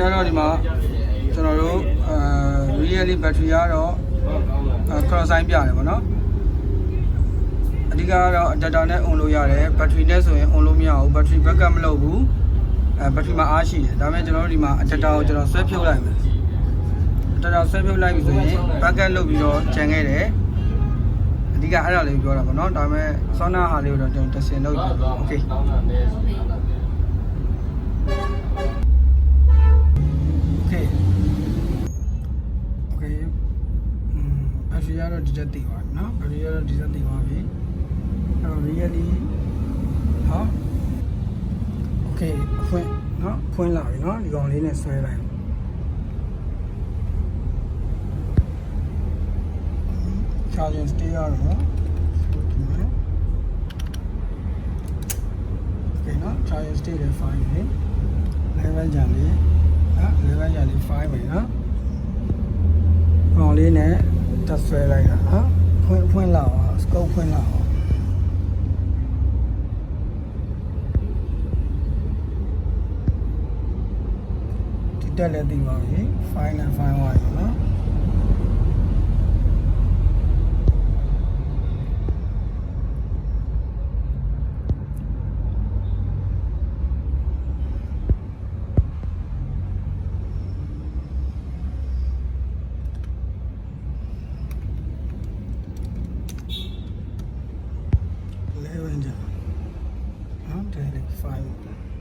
အဲ့တော့ဒီမှာကျွန်တော်တို့အဲ really battery ကတော့အဲ cross sign ပြတယ်ဗောနော်အဓိကကတော့ adapter နဲ့ on လို့ရတယ် battery နဲ့ဆိုရင် on လို့မရဘူး battery backup မလုပ်ဘူးအဲ battery မှာအားရှိတယ်ဒါပေမဲ့ကျွန်တော်တို့ဒီမှာ adapter ကိုကျွန်တော်ဆွဲဖြုတ်လိုက်မယ် adapter ဆွဲဖြုတ်လိုက်ပြီဆိုရင် backup လုပ်ပြီးတော့ဂျန်ခဲ့တယ်အဓိကအဲ့ဒါလေးပြောတာဗောနော်ဒါပေမဲ့ဆောနာဟာလေးကိုတော့ကျွန်တော်တဆင်လုပ်ပြီ okay okay okay อื အဖြူရတော့ဒီတက်တည်ပါနော်အဖြူရတော့ဒီတက်တည်ပါပြီအဲ့တော့ really ဟော okay အဖွင့်နော်ဖွင့်လာပြီနော်ဒီကောင်လေးနဲ့ဆွဲလိုက်ချာဂျင်စတေးရတော့ဒီမှာ okay နော်ချာဂျင်စတေးလည်း fine လေ level ကြံလေးဟာ level ကြံလေး fine ပဲနော်ကောင်လေးနဲ့ တက်ဆွဲလိုက်တာဟမ်ဖွင့်ဖွင့်လောက်စကုပ်ဖွင့်လောက်ဒီတက်လည်းဒီပါပြီ final final ဝါရီ 11 Japan. I'm telling five.